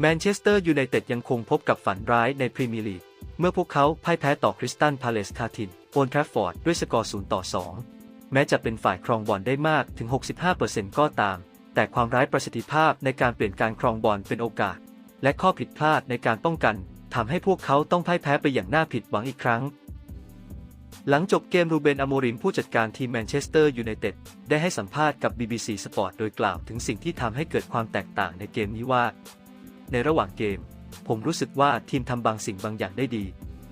แมนเชสเตอร์ยูไนเต็ดยังคงพบกับฝันร้ายในพรีเมียร์ลีก เมื่อพวกเขาพ่ายแพ้ต่อคริสตันพาเลสคาทินโอนทราฟฟอร์ดด้วยสกอร์ 0 ต่อ 2 แม้จะเป็นฝ่ายครองบอลได้มากถึง 65%ก็ตาม แต่ความร้ายประสิทธิภาพในการเปลี่ยนการครองบอลเป็นโอกาส และข้อผิดพลาดในการป้องกันทำให้พวกเขาต้องพ่ายแพ้ไปอย่างน่าผิดหวังอีกครั้ง หลังจบเกมรูเบนอโมริมผู้จัดการทีมแมนเชสเตอร์ยูไนเต็ดได้ให้สัมภาษณ์กับ BBC Sport โดยกล่าวถึงสิ่งที่ทำให้เกิดความแตกต่างในเกมนี้ว่า ในระหว่างเกม ผมรู้สึกว่าทีมทำบางสิ่งบางอย่างได้ดี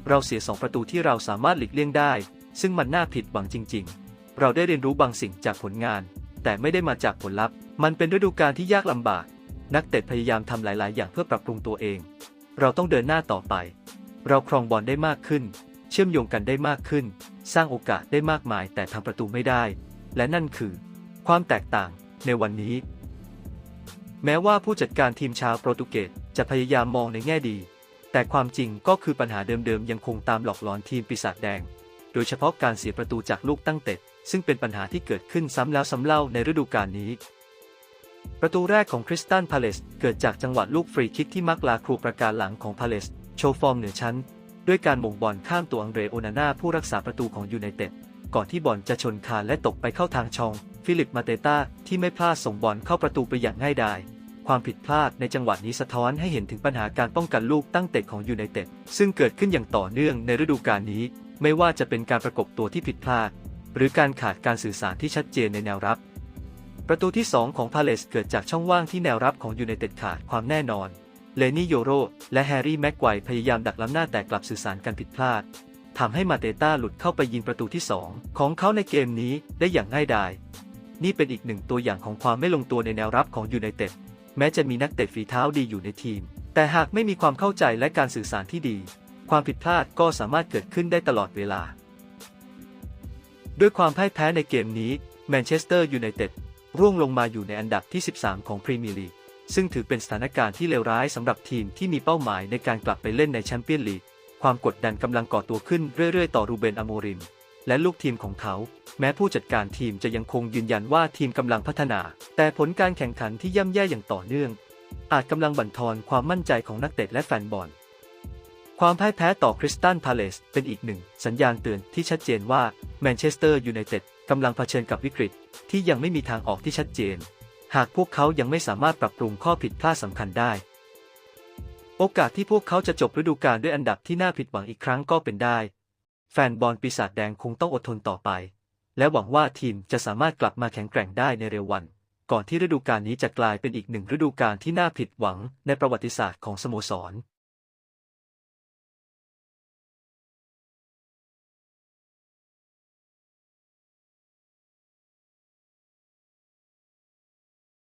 เราเสียสองประตูที่เราสามารถหลีกเลี่ยงได้ ซึ่งมันน่าผิดหวังจริง ๆ เราได้เรียนรู้บางสิ่งจากผลงาน แต่ไม่ได้มาจากผลลัพธ์ มันเป็นฤดูกาลที่ยากลำบาก นักเตะพยายามทำหลาย ๆ อย่างเพื่อปรับปรุงตัวเอง เราต้องเดินหน้าต่อไป เราครองบอลได้มากขึ้น เชื่อมโยงกันได้มากขึ้น สร้างโอกาสได้มากมายแต่ทำประตูไม่ได้ และนั่นคือ ความแตกต่างในวันนี้ แม้ว่าผู้จัดการทีมชาวโปรตุเกสจะพยายามมองในแง่ดี แต่ความจริงก็คือปัญหาเดิมๆ ยังคงตามหลอกหลอนทีมปีศาจแดง โดยเฉพาะการเสียประตูจากลูกตั้งเตะซึ่งเป็นปัญหาที่เกิดขึ้นซ้ำแล้วซ้ำเล่าในฤดูกาลนี้ ประตูแรกของคริสตันพาเลสเกิดจากจังหวะลูกฟรีคิกที่มักลาครูประการหลังของพาเลสโชว์ฟอร์มเหนือชั้น ด้วยการมงบอลข้ามตัวอังเดรโอนาน่าผู้รักษาประตูของยูไนเต็ดก่อนที่บอลจะชนคานและตกไปเข้าทางชอง ฟิลิปมาเตต้าที่ไม่พลาดส่งบอลเข้าประตูไปอย่างง่ายดาย ความผิดพลาดในจังหวะนี้สะท้อนให้เห็นถึงปัญหาการป้องกันลูกตั้งเตะของยูไนเต็ดซึ่งเกิดขึ้นอย่างต่อเนื่องในฤดูกาลนี้ ไม่ว่าจะเป็นการประกบตัวที่ผิดพลาด หรือการขาดการสื่อสารที่ชัดเจนในแนวรับ ประตูที่ 2 ของพาเลสเกิดจากช่องว่างที่แนวรับของยูไนเต็ดขาดความแน่นอนเลนี่โยโรและแฮร์รี่แม็กไกวพยายามดักล้ำหน้าแต่กลับสื่อสารกันผิดพลาดทำให้มาเตต้าหลุดเข้าไปยิงประตูที่ 2 ของเขาในเกมนี้ได้อย่างง่ายดาย นี่เป็นอีกหนึ่งตัวอย่างของความไม่ลงตัวในแนวรับของยูไนเต็ด แม้จะมีนักเตะฝีเท้าดีอยู่ในทีม แต่หากไม่มีความเข้าใจและการสื่อสารที่ดี ความผิดพลาดก็สามารถเกิดขึ้นได้ตลอดเวลา ด้วยความพ่ายแพ้ในเกมนี้แมนเชสเตอร์ยูไนเต็ดร่วงลงมาอยู่ในอันดับที่ 13 ของพรีเมียร์ลีก ซึ่งถือเป็นสถานการณ์ที่เลวร้ายสำหรับทีมที่มีเป้าหมายในการกลับไปเล่นในแชมเปี้ยนลีก ความกดดันกำลังก่อตัวขึ้นเรื่อยๆ ต่อรูเบนอโมริม และลูกทีมของเขา แม้ผู้จัดการทีมจะยังคงยืนยันว่าทีมกำลังพัฒนา แต่ผลการแข่งขันที่ย่ำแย่อย่างต่อเนื่อง อาจกำลังบั่นทอนความมั่นใจของนักเตะและแฟนบอล ความพ่ายแพ้ต่อคริสตันพาเลสเป็นอีกหนึ่ง สัญญาณเตือนที่ชัดเจนว่าแมนเชสเตอร์ยูไนเต็ดกำลังเผชิญกับวิกฤต ที่ยังไม่มีทางออกที่ชัดเจน หากพวกเขายังไม่สามารถปรับปรุงข้อผิดพลาดสำคัญได้ โอกาสที่พวกเขาจะจบฤดูกาลด้วยอันดับที่น่าผิดหวังอีกครั้งก็เป็นได้ แฟนบอลปีศาจแดงคงต้องอดทนต่อไป และหวังว่าทีมจะสามารถกลับมาแข็งแกร่งได้ในเร็ววัน ก่อนที่ฤดูกาลนี้จะกลายเป็นอีกหนึ่งฤดูกาลที่น่าผิดหวังในประวัติศาสตร์ของสโมสร